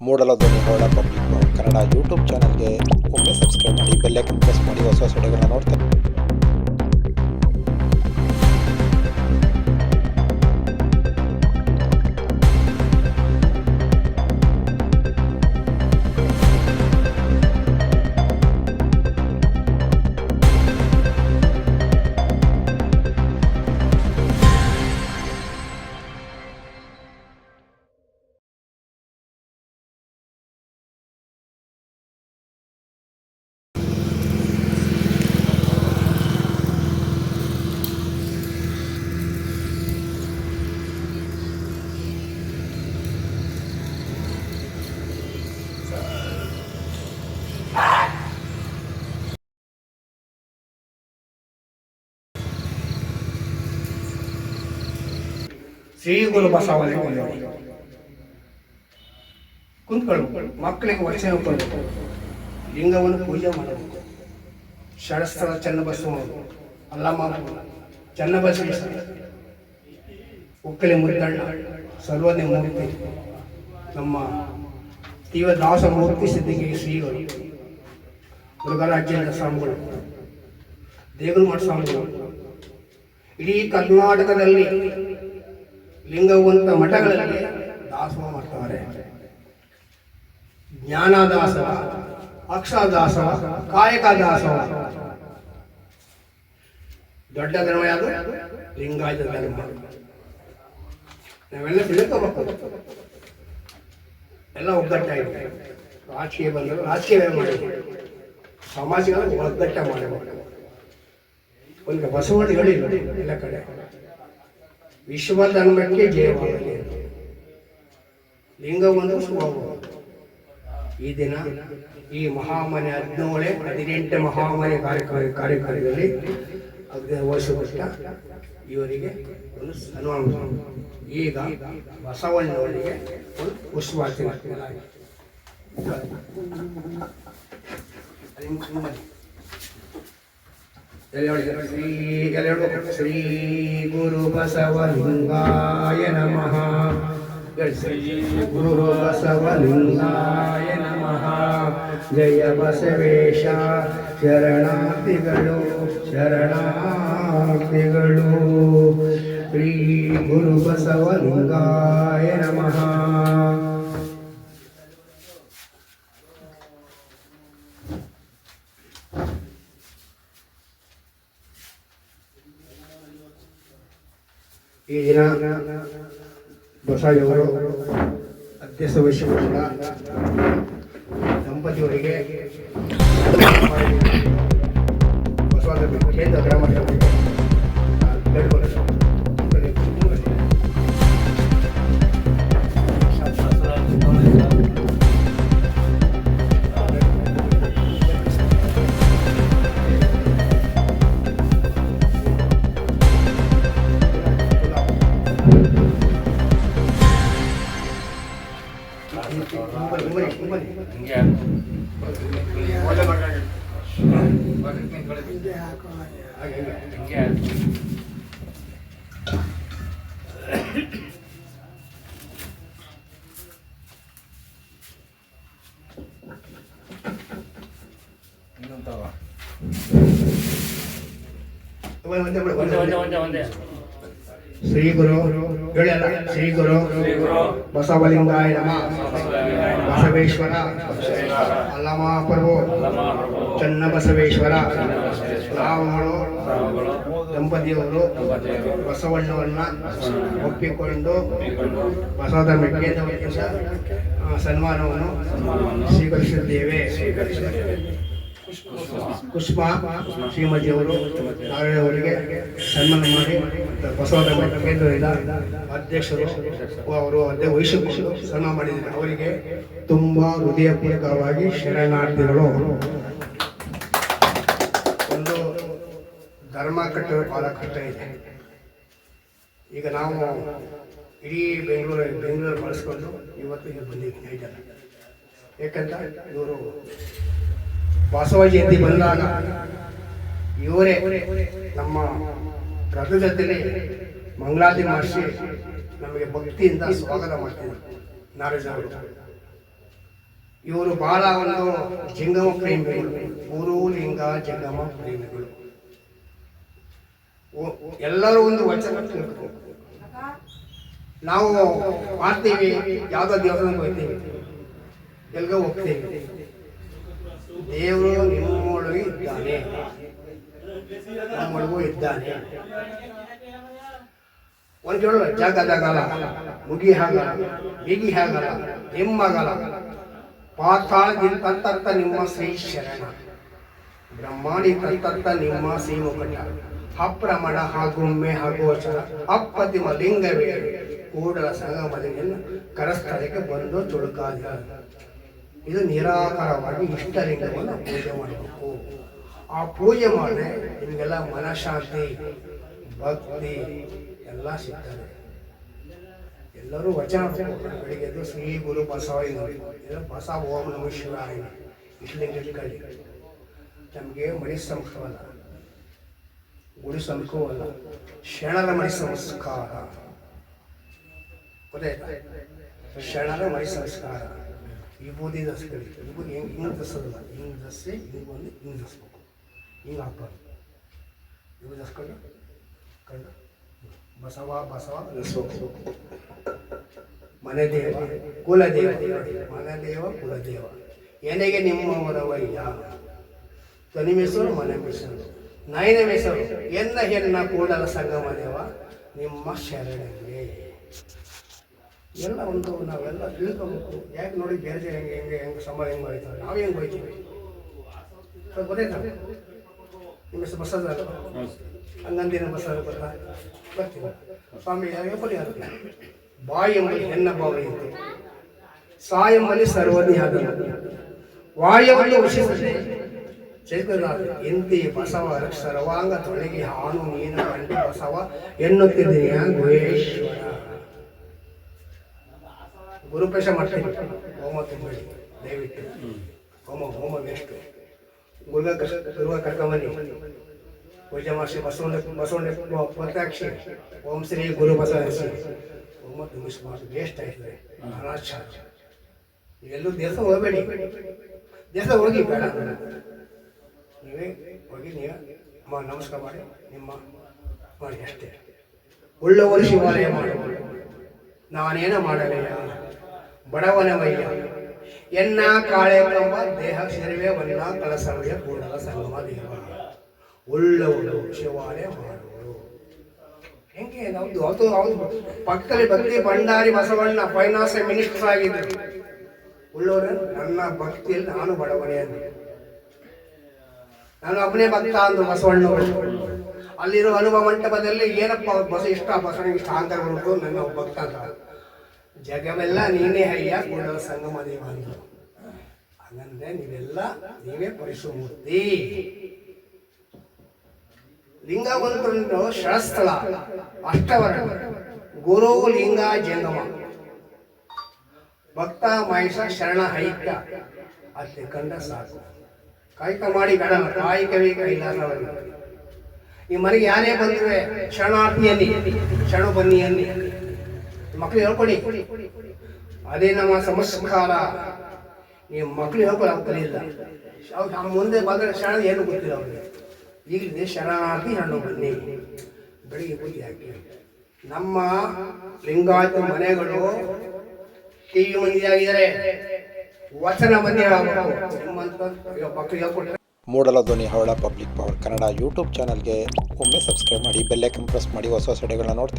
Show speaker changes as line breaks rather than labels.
ಮೂಡಲದೊಂದು ಹೋಳ public Kannada YouTube ಚಾನಲ್ಗೆ ಒಮ್ಮೆ ಸಬ್ಸ್ಕ್ರೈಬ್ ಮಾಡಿ ಬೆಲ್ಲೈಕನ್ ಪ್ರೆಸ್ ಮಾಡಿ, ಹೊಸ ಹೊಸ ವಿಡಿಯೋಗಳನ್ನ ನೋಡ್ತಾ
ಶ್ರೀ ಗುರು ಕುಂತ್ಕೊಳ್ಬೇಕು ಮಕ್ಕಳಿಗೆ ವಚನ ಕೊಡಬೇಕು ಲಿಂಗವನ್ನು ಪೂಜೆ ಮಾಡಬೇಕು. ಷಡಸ್ಥಳ ಚನ್ನಬಸವ ಅಲ್ಲಮ್ಮ ಚನ್ನಬಸವೇಶ್ವರ ಉಕ್ಕಲಿ ಮುರಿದಣ್ಣ ಸರ್ವಜ್ಞ ಮೂರ್ತಿ. ನಮ್ಮ ತೀವ್ರ ದಾಸ ಮೂರ್ತಿ ಸಿದ್ಧಿಗೆ ಶ್ರೀಗಳು. ಮೃಗರಾಜ್ಯದ ಸ್ವಾಮಿಗಳು. ದೇಗುಲಮಠ ಸ್ವಾಮಿಗಳು. ಇಡೀ ಕರ್ನಾಟಕದಲ್ಲಿ ಲಿಂಗವಂತ ಮಠಗಳಲ್ಲಿ ದಾಸೋಹ ಮಾಡ್ತಾರೆ ಜ್ಞಾನದಾಸ ಅಕ್ಷರದಾಸವ ಕಾಯಕ ದಾಸವ ದೊಡ್ಡ ಧರ್ಮ ಯಾವುದು? ಲಿಂಗಾಯತ ಧರ್ಮ. ನಾವೆಲ್ಲ ತಿಳ್ಕೋಬೇಕು. ಎಲ್ಲ ಒಗ್ಗಟ್ಟಾಗಿದೆ ರಾಜಕೀಯ ಬಂದರು ರಾಜಕೀಯ ಮಾಡಬೇಕು. ಸಮಾಜಗಳ ಒಗ್ಗಟ್ಟ ಮಾಡಬೇಕು. ಒಂದು ಬಸವಣ್ಣ ಹೇಳಿಲ್ಲ ಎಲ್ಲ ಕಡೆ. ವಿಶ್ವ ಧರ್ಮಕ್ಕೆ ಜಯವಾಗಲಿ. ಲಿಂಗವನ್ನು ಸ್ವಭಾವ. ಈ ದಿನ ಈ ಮಹಾಮನೆ ಹದಿನೇಳೆ ಹದಿನೆಂಟು ಮಹಾಮನೆ ಕಾರ್ಯಕ್ರಮ ಕಾರ್ಯಕ್ರಮದಲ್ಲಿ ಅಗ್ನಿ ವಹಿಸಿಕೊಟ್ಟ ಇವರಿಗೆ ಒಂದು ಸನ್ಮಾನ. ಈಗ ಬಸವಣ್ಣವರಿಗೆ ಒಂದು ಪುಷ್ಪಾರ್ಚನೆ ಮಾಡಲಾಗಿದೆ. ಶ್ರೀ ಶ್ರೀ ಗುರು ಬಸವಲಿಂಗಾಯ ನಮಃ ಶ್ರೀ ಗುರು ಬಸವಲಿಂಗಾಯ ನಮಃ ಜಯ ಬಸವೇಶ ಶರಣಾರ್ಥಿಗಳು ಶರಣಾರ್ಥಿಗಳು ಶ್ರೀ ಗುರು ಬಸವಲಿಂಗಾಯ ನಮಃ ಈ ದಿನ ಬಸಾಯಿಯವರು ಅಧ್ಯಕ್ಷ ವಹಿಸಿಕೊಂಡ ದಂಪತಿಯವರಿಗೆ ಬಸವಾದ ಕೇಂದ್ರ ಗ್ರಾಮ ಶ್ರೀ ಗುರು ಶ್ರೀ ಗುರು ಬಸವಲಿಂಗಾಯ ನಮ. ಬಸವೇಶ್ವರ. ಅಲ್ಲಮ ಪ್ರಭು. ಚನ್ನ ಬಸವೇಶ್ವರ ರಾಮಗಳು. ದಂಪತಿಯವರು. ಬಸವಣ್ಣವನ್ನು ಒಪ್ಪಿಕೊಂಡು ಬಸವದ ಮೆಕ್ಕೆ ಸನ್ಮಾನವನ್ನು ಸ್ವೀಕರಿಸಿದ್ದೇವೆ. ಪುಷ್ಪ, ಶ್ರೀಮತಿಯವರು ಅವರಿಗೆ ಸನ್ಮಾನ ಮಾಡಿ, ಬಸವದ ಕೇಂದ್ರದಿಂದ ಅಧ್ಯಕ್ಷರು, ಅವರು ಅದೇ ವಹಿಸಿಕೊಂಡು ಸನ್ಮಾನ ಮಾಡಿದ್ದಾರೆ. ಅವರಿಗೆ ತುಂಬ ಹೃದಯಪೂರ್ವಕವಾಗಿ ಶರಣಾರ್ಥಿಗಳು. ಒಂದು ಧರ್ಮ ಕಟ್ಟುವ ಬಹಳ ಕಷ್ಟ ಇದೆ. ಈಗ ನಾವು ಇಡೀ ಬೆಂಗಳೂರು ಬೆಂಗಳೂರು ಬಳಸ್ಕೊಂಡು ಇವತ್ತು ಇಲ್ಲಿ ಬಂದಿದ್ದೀನಿ ಯಾಕಂತ ಇವರು ಬಸವ ಜಯಂತಿ ಬಂದಾಗ ಇವರೇ ನಮ್ಮ ರಥದಲ್ಲಿ ಮಂಗಳಾದಿ ಮಹರ್ಷಿ ನಮಗೆ ಭಕ್ತಿಯಿಂದ ಸ್ವಾಗತ ಮಾಡ್ತಿದ್ರು ನಾರಾಯಣ ಅವರು. ಇವರು ಬಹಳ ಒಂದು ಜಂಗಮ ಪ್ರೇಮಿಗಳು ಗುರು ಲಿಂಗ ಜಂಗಮ ಪ್ರೇಮಿಗಳು. ಎಲ್ಲರೂ ಒಂದು ವಚನ. ನಾವು ಮಾಡ್ತೀವಿ, ಯಾವುದೋ ದೇವಸ್ಥಾನಕ್ಕೆ ಹೋಗ್ತೀವಿ ಎಲ್ಗೋ ಹೋಗ್ತೀವಿ. ದೇವರು ನಿಮ್ಮೊಳಗೆ ಇದ್ದಾನೆ. ನಮ್ಮೊಳಗೂ ಇದ್ದಾನೆ. ಒಂದು ಹೇಳಲ್ಲ ಜಗದಗಲ ಮುಗಿ ಹಾಗಲ್ಲ ಬಿಗಿ ಹಾಗಲ್ಲ ನಿಮ್ಮಗಲ ಪಾತಾಳದಿಂದ ತತ್ತ ನಿಮ್ಮ ಶ್ರೀ ಶರಣ ಬ್ರಹ್ಮಾಂಡಿ ತತ್ತ ನಿಮ್ಮ ಶ್ರೀಮುಖಟ ಅಪ್ರಮಣ ಹಾಗೂ ವಚನ. ಅಪ್ಪತಿಮ ಲಿಂಗವೇ ಕೂಡಲ ಸಂಗಮದಿಂದ ಕರಸ್ಥಳಕ್ಕೆ ಬಂದು ತುಳುಕಾದ. ಇದು ನಿರಾಕಾರವಾಗಿ ಇಷ್ಟಲಿಂಗವನ್ನು ಪೂಜೆ ಮಾಡಬೇಕು. ಆ ಪೂಜೆ ಮಾಡಿದ್ರೆ ನಿಮಗೆಲ್ಲ ಮನಃಶಾಂತಿ, ಭಕ್ತಿ ಎಲ್ಲ ಸಿಗ್ತದೆ. ಎಲ್ಲರೂ ವಚನ. ಬೆಳಿಗ್ಗೆ ಎದ್ದು ಶ್ರೀ ಗುರು ಬಸವ ಇದು ಬಸವ ಓಂ ನಮ ಶಿವಾಯ ಇಷ್ಟಲಿಂಗ ನಮಗೆ ಮಣಿ ಸಂಸ್ಕಾರವಲ್ಲ ಗುಡಿ ಸಂಸ್ಕೃತವಲ್ಲ ಶರಣರ ಮಣಿ ಸಂಸ್ಕಾರ. ಗೊತ್ತಾಯ್ತಾ? ಶರಣರ ಮಣಿ ಸಂಸ್ಕಾರ. ವಿಭೂತಿ ದಸ್ಕಳಿ ವಿಭೂತಿ ಹೆಂಗೆ ಹಿಂಗೆ ದಸೋದಿಲ್ಲ ಹಿಂಗೆ ದಸ್ಸಿ ಹಿಂಗೆ ಬಂದು ಹಿಂಗೆ ದಸ್ಬೇಕು ಹಿಂಗೆ ಹಾಕ್ಬಾರ್ದು ಇವು ದಸ್ಕೊಂಡು ಕಂಡು ಬಸವ ಬಸವ ದಸ್ಬೇಕು ಮನೆದೇವ ಕುಲದೇವ ಮನೆದೇವ ಕುಲದೇವ ಎನೆಗೆ ನಿಮ್ಮವರವಯ್ಯ? ತನಿಮೆಸರು ಮನೆ ಮೆಸರು. ನಯನ ಮೆಸರು. ಎನ್ನ ಹೆನ್ನ ಕೂಡಲ ಸಂಗಮ ದೇವ? ನಿಮ್ಮ ಶರಣಗೆ ಎಲ್ಲ ಒಂದು ನಾವೆಲ್ಲ ತಿಳ್ಕೊಬೇಕು. ಯಾಕೆ ನೋಡಿ ಬೇರೆ ಜನ ಹೆಂಗೆ ಹೆಂಗೆ ಹೆಂಗೆ ಸಂಬಳ ಹೆಂಗೆ ಬರೀತಾರೆ ನಾವು ಹೆಂಗೆ ಬೈತೀವಿ ಸ್ವಲ್ಪ ಗೊತ್ತಾಯ್ತಾ ನಿಮ್ಮ ಹೆಸರು ಬಸದ ಹಂಗಂದಿನ ಬಸದ ಗೊತ್ತಾ? ಬರ್ತೀವಿ ಸ್ವಾಮಿ ಯಾರಿಗೆ ಪರಿಹಾರ ಬಾಯಿ ಎಂಬಲ್ಲಿ ಹೆಣ್ಣ ಭಾವ ಸಾಯ ಸಾ ಎಂಬಲ್ಲಿ ಸರ್ವಜ್ಞಾದ ವಾಯವನ್ನು ವಶಿಸದೆ ಚೈತನ್ಯನಾಥ ಎಂತಿ ಬಸವ ಸರ್ವಾಂಗ ತೊಳಗಿ ಹಾನು ನೀನು ಕಂಡು ಬಸವ ಎನ್ನುತ್ತಿದ್ದೀಯ ಗುಹೇಶ್ವರ ಗುರುಪೇಶ ಮಾಡ್ತೀನಿ. ಹೋಮ ತುಂಬಿ, ದಯವಿಟ್ಟು. ಹೋಮ ಹೋಮ ಎಷ್ಟು ಗುರುಗ ಗುರುವ ಕರ್ಕೊಂಬನ್ನಿ. ಪೂಜೆ ಮಾಡಿಸಿ ಬಸವಣ್ಣ ಬಸವಣ್ಣ ಪ್ರತ್ಯಕ್ಷ ಓಂ ಶ್ರೀ ಗುರು ಬಸವಸಿ ಹೋಮ ಮಾಡಿ ವೇಸ್ಟ್ ಆಯ್ತದೆ. ಅನಾಚಾರ ಎಲ್ಲೂ ದೇಶ ಹೋಗಬೇಡಿ. ದೇಶ ಹೋಗಿ ಬೇಡ. ನೀವೇ ಹೋಗಿ ನೀವು ನಮಸ್ಕಾರ ಮಾಡಿ, ನಿಮ್ಮ ಮಾಡಿ ಅಷ್ಟೇ. ಉಳ್ಳವರು ಶಿವಾಲಯ ಮಾಡಬಹುದು ನಾನೇನ ಮಾಡಲಯ್ಯ ಬಡವನವಯ್ಯ ಎನ್ನ ಕಾಳೆ ಕಂಬ ದೇಹ ಸೇರುವೆ ವನ್ನ ಕಲಸವಯ್ಯ ಕೂಡಲ ಸಂಗಮ ದೇವ. ಉಳ್ಳವರು ಶಿವಾಲಯ ಮಾಡುವರು ಹೆಂಗೆ ಅದು ಹೌದು. ಪಕ್ಕದಲ್ಲಿ ಭಕ್ತಿ ಭಂಡಾರಿ ಬಸವಣ್ಣ ಫೈನಾನ್ಸ್ ಮಿನಿಸ್ಟರ್ ಆಗಿದ್ದರು ಉಳ್ಳವರು ನನ್ನ ಭಕ್ತಿಯಲ್ಲಿ ನಾನು ಬಡವನೇ ಅಂದೆ ನಾನು ಒಬ್ಬನೇ ಭಕ್ತ ಅಂದು ಬಸವಣ್ಣ ಅಲ್ಲಿರೋ ಅನುಭವ ಮಂಟಪದಲ್ಲಿ ಏನಪ್ಪ ಅವ್ರ ಬಸ ಇಷ್ಟ, ಬಸವನಿಗೆ ಇಷ್ಟ ಅಂತ ನನ್ನ ಒಬ್ಬ ಭಕ್ತ ಅಂತ ಜಗವೆಲ್ಲ ನೀನೇ ಅಯ್ಯ ಕೂಡ ಸಂಗಮ ದೇವ ಹಂಗಂದ್ರೆ ನೀವೆಲ್ಲ ನೀವೇ ಪರಿಶುಮೂರ್ತಿ. ಲಿಂಗ ಬಂದ್ಕೊಂಡು ಷಳಸ್ಥಳ ಅಷ್ಟವರ್ಣ ಗುರು ಲಿಂಗ ಜಂಗಮ. ಭಕ್ತ ಮಹೇಶ ಶರಣ ಐಕ್ಯ ಅಲ್ಲಿ ಕಂಡ ಸಾಕು. ಕಾಯಕ ಮಾಡಿ ಬೇಡ, ಕಾಯ್ಕವೇ ಕೈಲಾಸವಲ್ಲ ಈ ಮನೆಗೆ ಯಾರೇ ಬಂದ್ರೆ ಶರಣಾರ್ಥಿಯಲ್ಲಿ ಶರಣ ಬನ್ನಿ ಮಕ್ಳು ಹೇಳ್ಕೊಡಿ. ಅದೇ ನಮ್ಮ ಸಂಸ್ಕಾರ. ನೀವು ಮಕ್ಳು ಹೇಳ್ಕೊಡಿ ಅವ್ರು ಕಲಿಯಿಲ್ಲ ನಮ್ಮ ಮುಂದೆ ಬಂದ್ರೆ ಶರಣ ಏನು ಗೊತ್ತಿಲ್ಲ ಅವ್ರಿಗೆ. ಈಗಲೇ ಶರಣಾರ್ಥಿ ಹಣ್ಣು ಬನ್ನಿ. ಬೆಳಿಗ್ಗೆ ಬುದ್ಧಿ ಹಾಕಿ. ನಮ್ಮ ಲಿಂಗಾಯತ ಮನೆಗಳು ಟಿವಿ ಮಂದಿ ಆಗಿದ್ದಾರೆ ವಚನ ಮಂದಿ ಮಕ್ಕಳು
ಮೂಡಲ ಧ್ವನಿ ಹವಳ ಪಬ್ಲಿಕ್ ಪವರ್ ಕನ್ನಡ ಯೂಟ್ಯೂಬ್ ಚಾನಲ್ಗೆ ಒಮ್ಮೆ ಸಬ್ಸ್ಕ್ರೈಬ್ ಮಾಡಿ ಬೆಲ್ಲೈಕನ್ ಪ್ರೆಸ್ ಮಾಡಿ, ಹೊಸ ಹೊಸ ಸಡೆಗಳನ್ನ ನೋಡ್ತಾ